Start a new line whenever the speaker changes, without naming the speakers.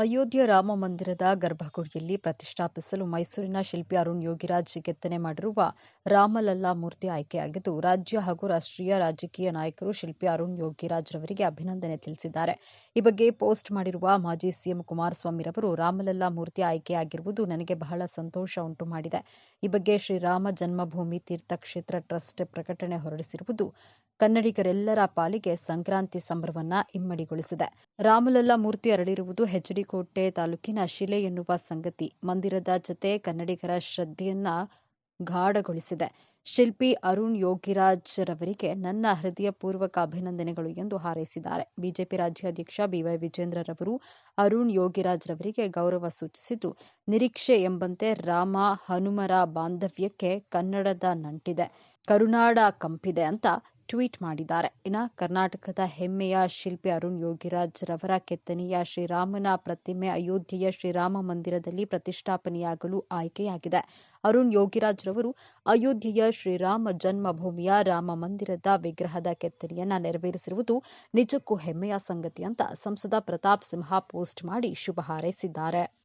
ಅಯೋಧ್ಯೆ ರಾಮ ಮಂದಿರದ ಗರ್ಭಗುಡಿಯಲ್ಲಿ ಪ್ರತಿಷ್ಠಾಪಿಸಲು ಮೈಸೂರಿನ ಶಿಲ್ಪಿ ಅರುಣ್ ಯೋಗಿರಾಜ್ ಕೆತ್ತನೆ ಮಾಡಿರುವ ರಾಮಲಲ್ಲಾ ಮೂರ್ತಿ ಆಯ್ಕೆಯಾಗಿದ್ದು, ರಾಜ್ಯ ಹಾಗೂ ರಾಷ್ಟ್ರೀಯ ರಾಜಕೀಯ ನಾಯಕರು ಶಿಲ್ಪಿ ಅರುಣ್ ಯೋಗಿರಾಜ್ ರವರಿಗೆ ಅಭಿನಂದನೆ ತಿಳಿಸಿದ್ದಾರೆ. ಈ ಬಗ್ಗೆ ಪೋಸ್ಟ್ ಮಾಡಿರುವ ಮಾಜಿ ಸಿಎಂ ಕುಮಾರಸ್ವಾಮಿರವರು ರಾಮಲಲ್ಲಾ ಮೂರ್ತಿ ಆಯ್ಕೆಯಾಗಿರುವುದು ನನಗೆ ಬಹಳ ಸಂತೋಷ ಉಂಟು ಮಾಡಿದೆ. ಈ ಬಗ್ಗೆ ಶ್ರೀರಾಮ ಜನ್ಮಭೂಮಿ ತೀರ್ಥಕ್ಷೇತ್ರ ಟ್ರಸ್ಟ್ ಪ್ರಕಟಣೆ ಹೊರಡಿಸಿರುವುದು ಕನ್ನಡಿಗರೆಲ್ಲರ ಪಾಲಿಗೆ ಸಂಕ್ರಾಂತಿ ಸಂಭ್ರಮವನ್ನ ಇಮ್ಮಡಿಗೊಳಿಸಿದೆ ರಾಮಲಲ್ಲಾ ಮೂರ್ತಿ ಅರಳಿರುವುದು ಹೆಚ್ಡಿಕೋಟೆ ತಾಲೂಕಿನ ಶಿಲೆ ಎನ್ನುವ ಸಂಗತಿ ಮಂದಿರದ ಜತೆ ಕನ್ನಡಿಗರ ಶ್ರದ್ಧೆಯನ್ನ ಗಾಢಗೊಳಿಸಿದೆ. ಶಿಲ್ಪಿ ಅರುಣ್ ಯೋಗಿರಾಜ್ ರವರಿಗೆ ನನ್ನ ಹೃದಯಪೂರ್ವಕ ಅಭಿನಂದನೆಗಳು ಎಂದು ಹಾರೈಸಿದ್ದಾರೆ. ಬಿಜೆಪಿ ರಾಜ್ಯಾಧ್ಯಕ್ಷ ಬಿವೈ ವಿಜೇಂದ್ರ ರವರು ಅರುಣ್ ಯೋಗಿರಾಜ್ ರವರಿಗೆ ಗೌರವ ಸೂಚಿಸಿದ್ದು, ನಿರೀಕ್ಷೆ ಎಂಬಂತೆ ರಾಮ ಹನುಮರ ಬಾಂಧವ್ಯಕ್ಕೆ ಕನ್ನಡದ ನಂಟಿದೆ. ಕರುನಾಡ ಕಂಪಿದೆ ಅಂತ ಟ್ವೀಟ್ ಮಾಡಿದ್ದಾರೆ. ಇನ್ನು ಕರ್ನಾಟಕದ ಹೆಮ್ಮೆಯ ಶಿಲ್ಪಿ ಅರುಣ್ ಯೋಗಿರಾಜ್ ರವರ ಕೆತ್ತನೆಯ ಶ್ರೀರಾಮನ ಪ್ರತಿಮೆ ಅಯೋಧ್ಯೆಯ ಶ್ರೀರಾಮ ಮಂದಿರದಲ್ಲಿ ಪ್ರತಿಷ್ಠಾಪನೆಯಾಗಲು ಆಯ್ಕೆಯಾಗಿದೆ. ಅರುಣ್ ಯೋಗಿರಾಜ್ ರವರು ಅಯೋಧ್ಯೆಯ ಶ್ರೀರಾಮ ಜನ್ಮಭೂಮಿಯ ರಾಮ ಮಂದಿರದ ವಿಗ್ರಹದ ಕೆತ್ತನೆಯನ್ನ ನೆರವೇರಿಸಿರುವುದು ನಿಜಕ್ಕೂ ಹೆಮ್ಮೆಯ ಸಂಗತಿ ಅಂತ ಸಂಸದ ಪ್ರತಾಪ್ ಸಿಂಹ ಪೋಸ್ಟ್ ಮಾಡಿ ಶುಭ ಹಾರೈಸಿದ್ದಾರೆ.